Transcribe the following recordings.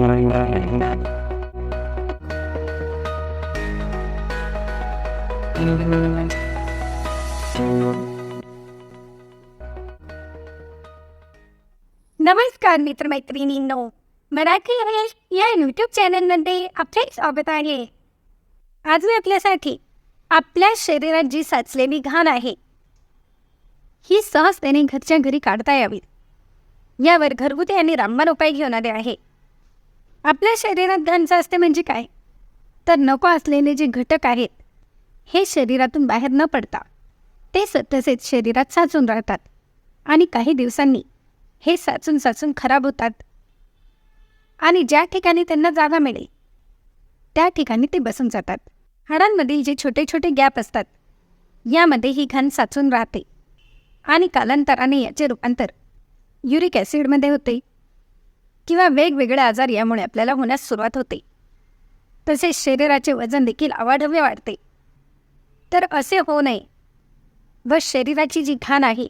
नमस्कार मित्रमैत्रिणींनो मराठी रेल या यूट्यूब चॅनलमध्ये आपले स्वागत आहे. आज मी आपल्यासाठी आपल्या शरीरात जी साचलेली घाण आहे ही सहजतेने घरच्या घरी काढता यावी. यावर घरगुती आणि रामबाण उपाय घेऊन आले आहे. आपल्या शरीरात घाण साचते म्हणजे काय? तर नको असलेले जे घटक आहेत हे शरीरातून बाहेर न पडता ते स तसेच शरीरात साचून राहतात आणि काही दिवसांनी हे साचून साचून खराब होतात. आणि ज्या ठिकाणी त्यांना जागा मिळेल त्या ठिकाणी ते बसून जातात. हाडांमधील जे छोटे छोटे गॅप असतात यामध्ये ही घाण साचून राहते. आणि कालांतराने याचे रूपांतर युरिक ॲसिडमध्ये होते. किंवा वेगवेगळे आजार यामुळे आपल्याला होण्यास सुरुवात होते. तसेच शरीराचे वजन देखील अवाढव्य वाढते. तर असे होऊ नये. व शरीराची जी घाण आहे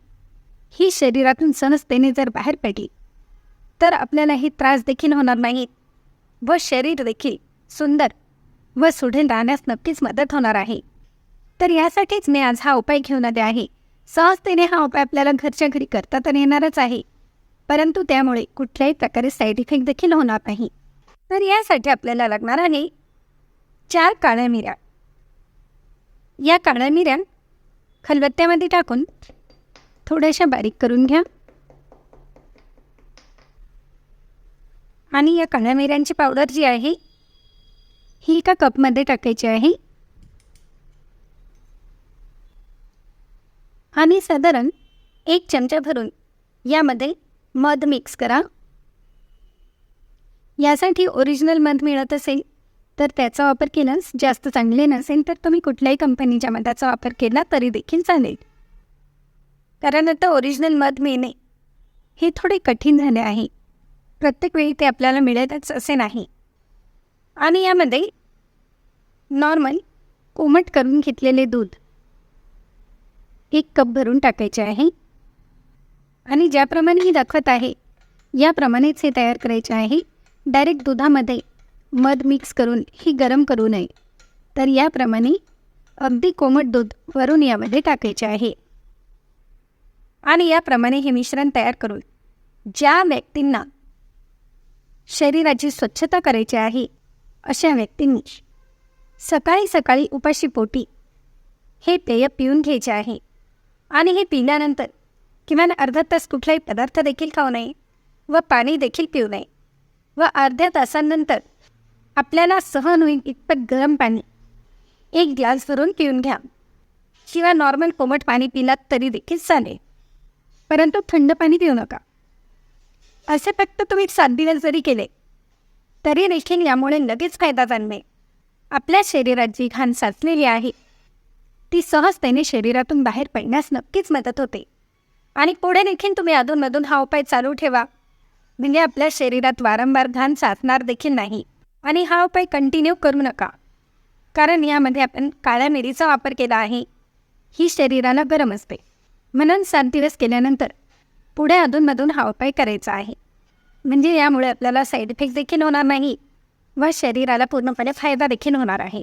ही शरीरातून सहजतेने जर बाहेर पडली तर आपल्यालाही त्रास देखील होणार नाहीत व शरीर देखील सुंदर व सुढील राहण्यास नक्कीच मदत होणार आहे. तर यासाठीच मी आज हा उपाय घेऊन आले आहे. सहजतेने हा उपाय आपल्याला घरच्या घरी करता तर येणारच आहे. परंतु त्यामुळे कुठल्याही प्रकारे साईड इफेक्ट देखील होणार नाही. तर यासाठी आपल्याला लागणार आहे चार काळ्या मिऱ्या. या काळ्या मिऱ्या खलबत्त्यामध्ये टाकून थोड्याशा बारीक करून घ्या. आणि या काळ्या मिऱ्यांची पावडर जी आहे ही एका कपमध्ये टाकायची आहे. आणि साधारण एक चमचा भरून यामध्ये मध मिक्स करा. यासाठी ओरिजिनल मध मिळत असेल तर त्याचा वापर केल्यास जास्त चांगले नसेल तर तुम्ही कुठल्याही कंपनीच्या मधाचा वापर केला तरी देखील चालेल. कारण आता ओरिजिनल मध मिळणे हे थोडे कठीण झाले आहे. प्रत्येक वेळी ते आपल्याला मिळतच असे नाही. आणि यामध्ये नॉर्मल कोमट करून घेतलेले दूध एक कप भरून टाकायचे आहे. आणि ज्याप्रमाणे मी दाखवत आहे याप्रमाणेच हे तयार करायचे आहे. डायरेक्ट दुधामध्ये मध मिक्स करून ही गरम करू नये. तर याप्रमाणे अगदी कोमट दूध वरून यामध्ये टाकायचे आहे. आणि याप्रमाणे हे मिश्रण तयार करून ज्या व्यक्तींना शरीराची स्वच्छता करायची आहे अशा व्यक्तींनी सकाळी सकाळी उपाशी पोटी हे पेय पिऊन घ्यायचे आहे. आणि हे पिल्यानंतर किमान अर्धा तास कुठलाही पदार्थ देखील खाऊ नये व पाणी देखील पिऊ नये व अर्ध्या तासांनंतर आपल्याला सहन होईल इतपत गरम पाणी. एक ग्लास भरून पिऊन घ्या. किंवा नॉर्मल कोमट पाणी पिलात तरी देखील चालेल. परंतु थंड पाणी पिऊ नका. असे फक्त तुम्ही सात दिवस जरी केले तरी देखील यामुळे लगेच फायदा जाणवे आपल्या शरीरात जी घाण साचलेली आहे ती सहजतेने शरीरातून बाहेर पडण्यास नक्कीच मदत होते. आणि पुढे देखील तुम्ही अधूनमधून हा उपाय चालू ठेवा. म्हणजे आपल्या शरीरात वारंवार घाण साचणार देखील नाही. आणि हा उपाय कंटिन्यू करू नका. कारण यामध्ये आपण काळ्या मिरीचा वापर केला आहे. ही शरीराला गरम असते. म्हणून सात दिवस केल्यानंतर पुढे अधूनमधून हा उपाय करायचा आहे. म्हणजे यामुळे आपल्याला साईड इफेक्ट देखील होणार नाही व शरीराला पूर्णपणे फायदा देखील होणार आहे.